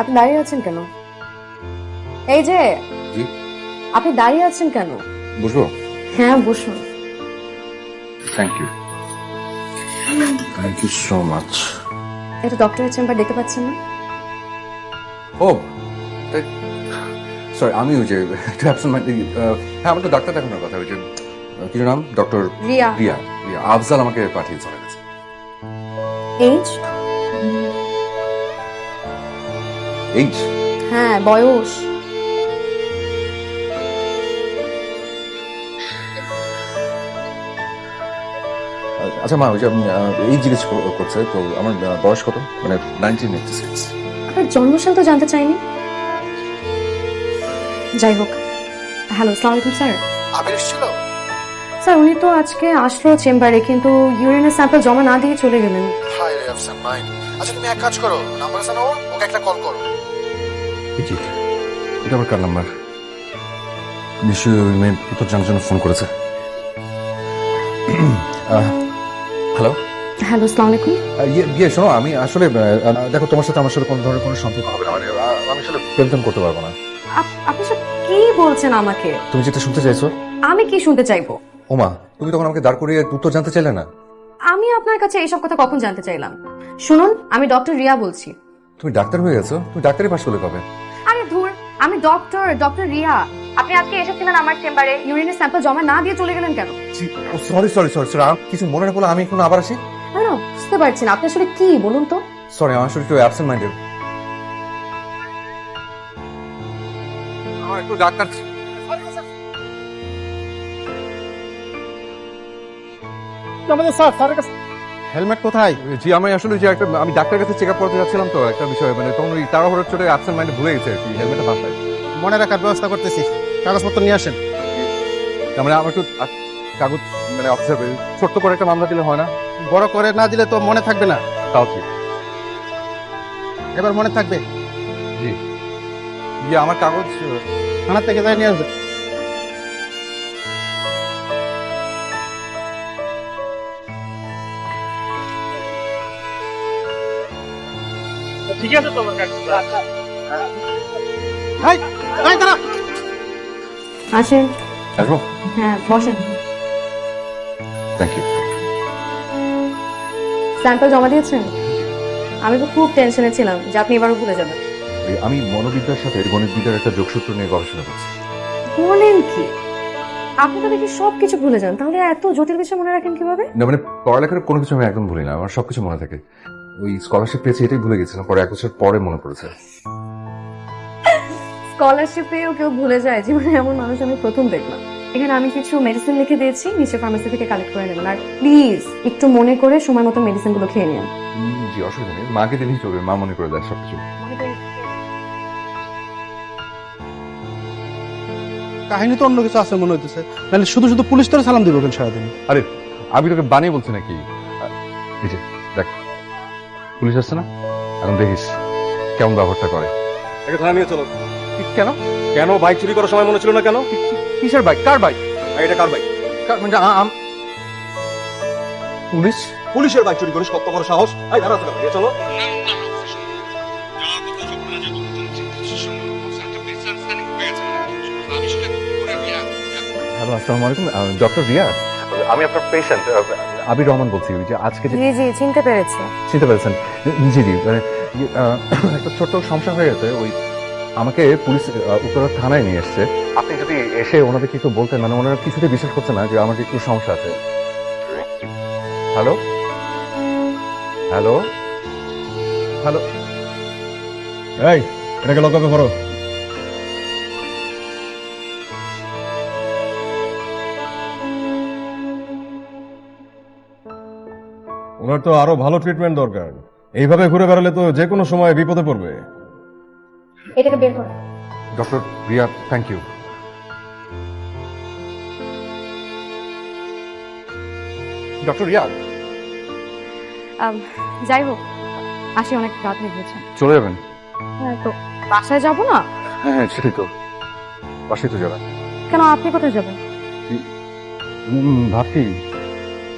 আপনি দাঁড়িয়ে আছেন কেন? এই যে আপনি দাঁড়িয়ে আছেন কেন? বুঝব হ্যাঁ বসুন। Thank you thank you so much এটা ডক্টরের চেম্বার দেখতে পাচ্ছেন না? ও সরি আমি ওই যে একটু অ্যাবসেন্ট হ্যাঁ আমার তো ডাক্তার দেখানোর কথা ওই যে কি নাম? ডক্টর রিয়া। রিয়া রিয়া। আফজাল আমাকে পাঠিয়ে চলে গেছে। এইজ এইচ হ্যাঁ বয়স। আচ্ছা মা ওই যে এই জিজ্ঞেস কর- করছে তো আমার বয়স কত? মানে নাইনটিন এইটটি সিক্স আপনার জন্মসাল তো জানতে চাইনি? যাই হোক হ্যালো আসসালামু আলাইকুম স্যার। আবির এসেছিল? স্যার উনি তো আজকে আসলো চেম্বারে কিন্তু ইউরিনের স্যাম্পল জমা না দিয়ে চলে গেলেন। হাই রে অ্যাবসেন্ট মাইন্ড। আচ্ছা তুমি এক কাজ করো নাম্বার ওর? ওকে একটা কল করো। এটা কার নাম্বার? নিশ্চয়ই ওই মেয়ে উত্তর জানার জন্য ফোন করেছে। হ্যালো? হ্যালো আসসালামু আলাইকুম। ইয়ে ইয়ে শোনো আমি আসলে দেখো তোমার সাথে আমার সাথে কোনো ধরনের কোনো সম্পর্ক হবে না মানে আমি আসলে প্রেম টেম করতে পারব না। আপনি সব কি বলছেন আমাকে? তুমি যেটা শুনতে চাইছো? আমি কি শুনতে চাইব? ওমা তুমি তখন আমাকে দাঁড় করিয়ে উত্তর জানতে চাইলে না? আমি আপনার কাছে এইসব কথা কখন জানতে চাইলাম? শুনুন আমি ডক্টর রিয়া বলছি। তুমি ডাক্তার হয়ে গেছো? তুমি ডাক্তারি পাশ করলে কবে? আমি ডক্টর ডক্টর রিয়া। আপনি আজকে এসেছিলেন আমার চেম্বারে ইউরিনের স্যাম্পল জমা না দিয়ে চলে গেলেন কেন? সরি সরি সরি সরি কিছু মনে করলে আমি এখন আবার আসি? না না বুঝতে পারছি না আপনি আসলে কি বলুন তো? সরি আমার আসলে একটু অ্যাবসেন্ট মাইন্ডেড আমার একটু ডাক্তার আমাদের স্যার স্যারের কাছে হেলমেট কোথায়? জি আমি আসলে যে একটা আমি ডাক্তারের কাছে চেক আপ করতে যাচ্ছিলাম তো একটা বিষয় মানে তখন ওই তাড়াহুড়োর চোটে অ্যাবসেন্ট মাইন্ডে ভুলে গেছে আর কি হেলমেটটা বাসায়। মনে রাখার ব্যবস্থা করতেছি। কাগজপত্র নিয়ে আসেন। তার মানে আমার একটু কাগজ মানে অফিসার ছোট্ট করে একটা মামলা দিলে হয় না? বড় করে না দিলে তো মনে থাকবে না। তাও ঠিক। এবার মনে থাকবে। জি। ইয়ে আমার কাগজ থানা থেকে যাই নিয়ে আসবে। ঠিক আছে তোমার দাঁড়া। আসেন। আসব? হ্যাঁ বসেন। থ্যাংক ইউ স্যাম্পল জমা দিয়েছেন? আমি তো খুব টেনশনে ছিলাম যে আপনি এবারও ভুলে যাবেন। আমি মনোবিদ্যার সাথে গণিতবিদ্যার একটা যোগসূত্র নিয়ে গবেষণা করছি। বলেন কি? আপনি তো দেখি সব কিছু ভুলে যান। তাহলে এত জটিল বিষয় মনে রাখেন কীভাবে? না মানে পড়ালেখার কোনো কিছু আমি একদম ভুলি না। আমার সবকিছু মনে থাকে। ওই স্কলারশিপ পেয়েছি এটাই ভুলে গেছিলাম পরে এক বছর পরে মনে পড়েছে। স্কলারশিপ পেয়েও কেউ ভুলে যায় জীবনে এমন মানুষ আমি প্রথম দেখলাম। এখানে আমি কিছু মেডিসিন লিখে দিয়েছি নিচে ফার্মেসি থেকে কালেক্ট করে নেবেন। আর প্লিজ একটু মনে করে সময় মতো মেডিসিনগুলো খেয়ে নিন। জি অসুবিধা নেই। মাকে দিলেই চলবে মা মনে করে দেয় সবকিছু। কাহিনী তো অন্য কিছু আছে মনে হইতেছে। নাহলে শুধু শুধু পুলিশ তোর সালাম দিব কেন সারাদিন? আরে আমি তোকে বানিয়ে বলছি নাকি? এই যে দেখ। পুলিশ আসছে না? এখন দেখিস কেমন ব্যবহারটা করে। একে থানা নিয়ে চলো। কেন? কেন বাইক চুরি করার সময় মনে ছিল না কেন? কিসের বাইক? কার বাইক? এটা কার বাইক? কার মানে পুলিশ? পুলিশের বাইক চুরি করিস কত বড় সাহস। এই দাঁড়া তো নিয়ে চলো। হ্যালো আসসালামু আলাইকুম। ডক্টর রিয়া? আমি আপনার পেশেন্ট আবির রহমান বলছি ওই যে আজকে যে জি জি চিনতে পেরেছি। চিনতে পেরেছেন। জি জি মানে ইয়ে, একটা ছোট্ট সমস্যা হয়ে গেছে ওই আমাকে পুলিশ আহ, উত্তরা থানায় নিয়ে এসছে। আপনি যদি এসে ওনাদেরকে একটু বলতেন মানে ওনারা কিছুতে বিশ্বাস করছে না যে আমার একটু সমস্যা আছে। হ্যালো? হ্যালো? হ্যালো? এই এটাকে লকআপে ভরো। ওনার তো আরও ভালো ট্রিটমেন্ট দরকার। এইভাবে ঘুরে বেড়ালে তো যে কোনো সময় বিপদে পড়বে। এটাকে বের করো। Doctor Riya thank you doctor Riya? Um, যাই হোক আসি অনেক রাত হয়ে গেছে। চলে যাবেন? হ্যাঁ তো বাসায় যাব না? হ্যাঁ হ্যাঁ সেটাই তো। পাশেই তো যাবেন। কেন আপনি কোথায় যাবেন? ভাবছি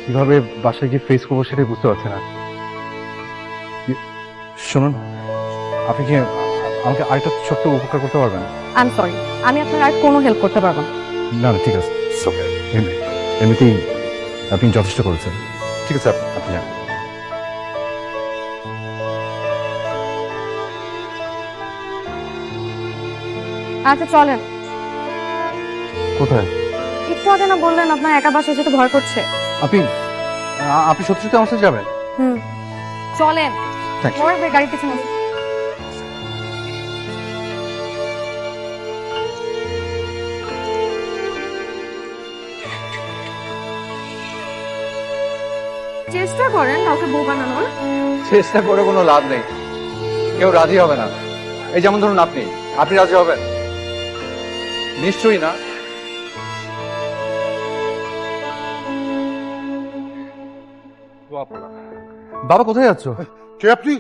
কীভাবে বাসায় গিয়ে ফেস করব সেটাই বুঝতে পারছি না। শুনুন। আপনি কি আমাকে আরেকটা ছোট্ট উপকার করতে পারবেন? আই এম সরি আমি আপনার আর কোনো হেল্প করতে পারব না। না না ঠিক আছে। এমনিতেই আপনি যথেষ্ট করেছেন। ঠিক আছে আপনি যান। আচ্ছা চলেন। কোথায়? একটু আগে না বললেন আপনার একা বাসায় যেতে ভয় করছে। আপনি আপনি সত্যি সত্যি আমার সাথে যাবেন? হুম। চলেন। পরে গাড়ি পিছনে চেষ্টা করেন কাউকে বউ বানানোর। চেষ্টা করে কোনো লাভ নেই। কেউ রাজি হবে না। এই যেমন ধরুন আপনি আপনি রাজি হবেন? নিশ্চয়ই না। বাবা কোথায় যাচ্ছ? কে আপনি?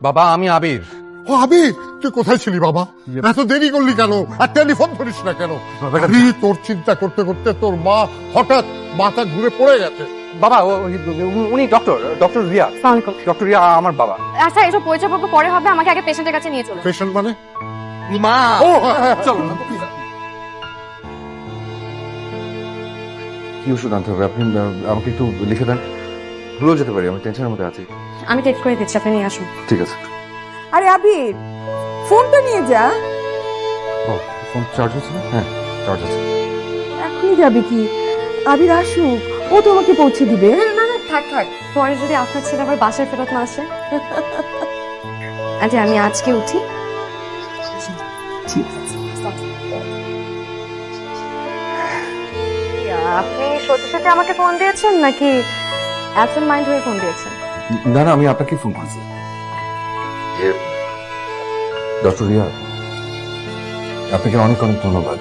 বাবা আমি আবির। ও আবির! তুই কোথায় ছিলি বাবা? এত দেরি করলি কেন? আর টেলিফোন ধরিস না কেন? তোর চিন্তা করতে করতে তোর মা হঠাৎ মাথা ঘুরে পড়ে গেছে। বাবা উনি doctor doctor Riya. Doctor Riya আমার বাবা। আচ্ছা এসব পরিচয় পর্ব পরে হবে আমাকে আগে পেশেন্টের কাছে নিয়ে চলুন পেশেন্ট মানে? মা! ও হ্যাঁ, হ্যাঁ, চলো। কি ওষুধ আনতে হবে? আপনি আমাকে একটু লিখে দেন। ভুলেও যেতে পারি আমি টেনশনের মধ্যে আছি। আমি টেক্সট করে দিচ্ছি আপনি নিয়ে আসুন। ঠিক আছে। আরে আবির ফোনটা নিয়ে যা। ও ফোন চার্জ আছে না? হ্যাঁ চার্জ আছে। এখনই যাবে কি? আবির আসুক ও তোমাকে পৌঁছে দিবে। না না থাক থাক। পরে যদি আপনার ছেলে আবার বাসায় ফেরত না আসে? আচ্ছা আমি আজকে উঠি। ঠিক আছে। আপনি সত্যি সত্যি আমাকে ফোন দিয়েছেন নাকি? অ্যাবসেন্ট মাইন্ড হয়ে ফোন দিয়েছেন। না না আমি আপনাকে ফোন করেছি। ডক্টর রিয়া আপনাকে অনেক অনেক ধন্যবাদ।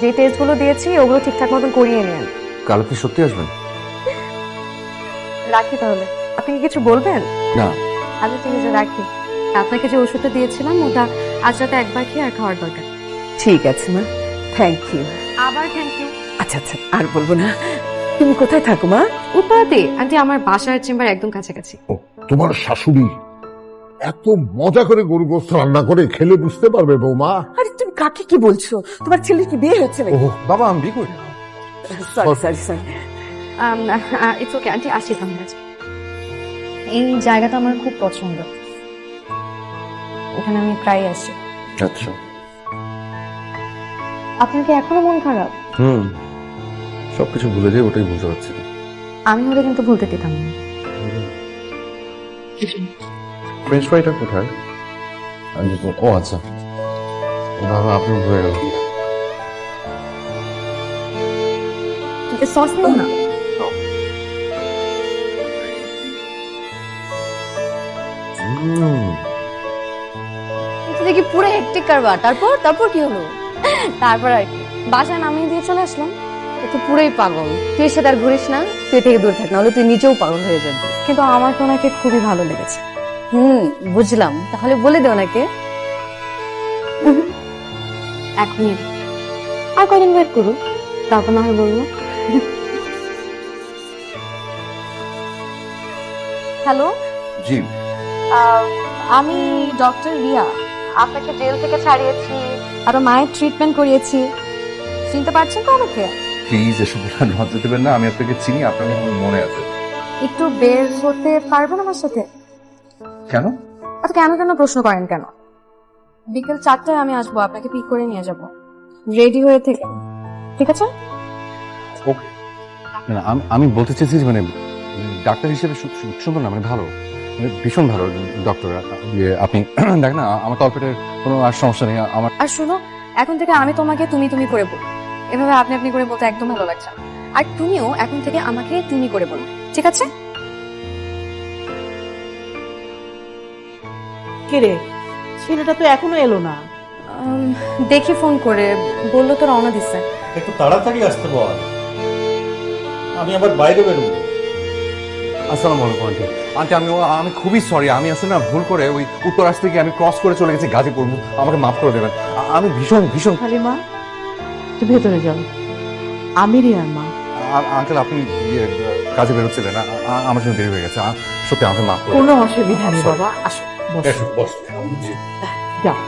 যে টেস্টগুলো দিয়েছি ওগুলো ঠিকঠাক মতন করিয়ে নিন। কাল আপনি সত্যি আসবেন? রাখি তাহলে। আপনি কি কিছু বলবেন? না। আচ্ছা ঠিক আছে রাখি। আপনাকে যে ওষুধটা দিয়েছিলাম ওটা আজ রাতে একবার খেয়ে আর খাওয়ার দরকার। ঠিক আছে মা। থ্যাংক ইউ আবার থ্যাংক ইউ আচ্ছা আচ্ছা আর বলব না। তুমি কোথায় থাকো মা? উপাতে আন্টি আমার বাসার চেম্বার একদম কাছাকাছি। ও, তোমার শাশুড়ি এত মজা করে গরু গোস্ত রান্না করে খেলে বুঝতে পারবে বৌমা? আরে তুমি কাকে কি বলছো? তোমার ছেলের কি বিয়ে হচ্ছে নাকি? বাবা আমি বিয়ে করি। Sorry sorry sorry it's okay aunty আসি তাহলে আজকে। এই জায়গাটা আমার খুব পছন্দ। এখানে আমি প্রায় আসি। আচ্ছা। আপনার কি এখনও মন খারাপ? হুম। সবকিছু ভুলে যাই ওটাই বুঝতে পারছি না। আমি হলে কিন্তু ভুলতে দিতাম না। ফ্রেঞ্চ ফ্রাইটা কোথায়? আমি তো- ও আচ্ছা। ও বাবা আপনি ভুলে গেল সস নিও না? দেখি পুরো হেক্টিক কারবার। তারপর? তারপর কি হলো? তারপর আর কি। বাসায় নামিয়ে দিয়ে চলে আসলাম। তো পুরোই পাগল। তুই এর সাথে আর ঘুরিস না। তুই থেকে দূর থাক নাহলে তুই নিজেও পাগল হয়ে যাবি। কিন্তু আমার তো ওনাকে খুবই ভালো লেগেছে। হুম বুঝলাম। তাহলে বলে দে ওনাকে। এখনই আর কয়দিন ওয়েট করুক তারপর না হয় বলব। হ্যালো জি। আমি ডক্টর রিয়া। আপনাকে জেল থেকে ছাড়িয়েছি। আরও মায়ের ট্রিটমেন্ট করিয়েছি। চিনতে পারছেন তো আমাকে? প্লিজ এসব লজ্জা দেবেন না আমি আপনাকে চিনি আপনাকে আমার মনে আছে। একটু বের হতে পারবেন আমার সাথে? কেন? আচ্ছা কেন কেন প্রশ্ন করেন কেন? বিকেল চারটায় আমি আসব আপনাকে পিক করে নিয়ে যাব। রেডি হয়ে থেকে। ঠিক আছে? ওকে না আমি আমি বলতে চাইছি যে মানে ডাক্তার হিসেবে সুন্দর না মানে ভালো। মানে ভীষণ ভালো ডক্টর ইয়ে আপনি দেখ না আমার তলপেটের কোনো আর সমস্যা নেই আমার আর শুনো এখন থেকে আমি তোমাকে তুমি তুমি করে বলব। এভাবে আপনি আপনি করে বলতে একদম ভালো লাগছে আর তুমিও এখন থেকে আমাকে তুমি করে বলো ঠিক আছে? কে রে? ছেলেটা তো এখনও এলো না। দেখি ফোন করে বলল তো রওনা দিচ্ছে। একটু তাড়াতাড়ি আসতে বল। আমি আবার বাইরে বেরোবো। আসসালামু আলাইকুম আন্টি। আন্টি আমি আমি খুবই সরি আমি আসলে না ভুল করে ওই উত্তর রাস্তা থেকে আমি ক্রস করে চলে গেছি গাজীপুর। আমাকে মাফ করে দেবেন। আমি ভীষণ ভীষণ হালিমা তুই ভেতরে যাও। আমি রিয়ার মা। আঙ্কেল আপনি ইয়ে, কাজে বেরোচ্ছিলেন। আমার জন্য দেরি হয়ে গেছে। সত্যি আমাকে মাফ করে কোনো অসুবিধা নেই বাবা। আসো বস। যাও।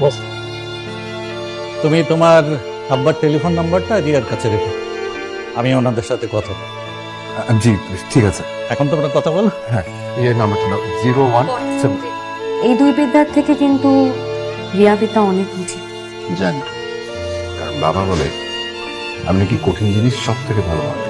বস। তুমি তোমার আব্বার টেলিফোন নাম্বারটা রিয়ার কাছে রেখো। আমি ওনাদের সাথে কথা। জি ঠিক আছে। এখন তোমরা কথা বলো। এই নাম্বারটা দাও জিরো ওয়ান এই দুই বিদ্যার থেকে কিন্তু রিয়া বিদ্যা অনেক উঁচু জানি। কারণ বাবা বলে আপনি কি কঠিন জিনিস সব থেকে ভালো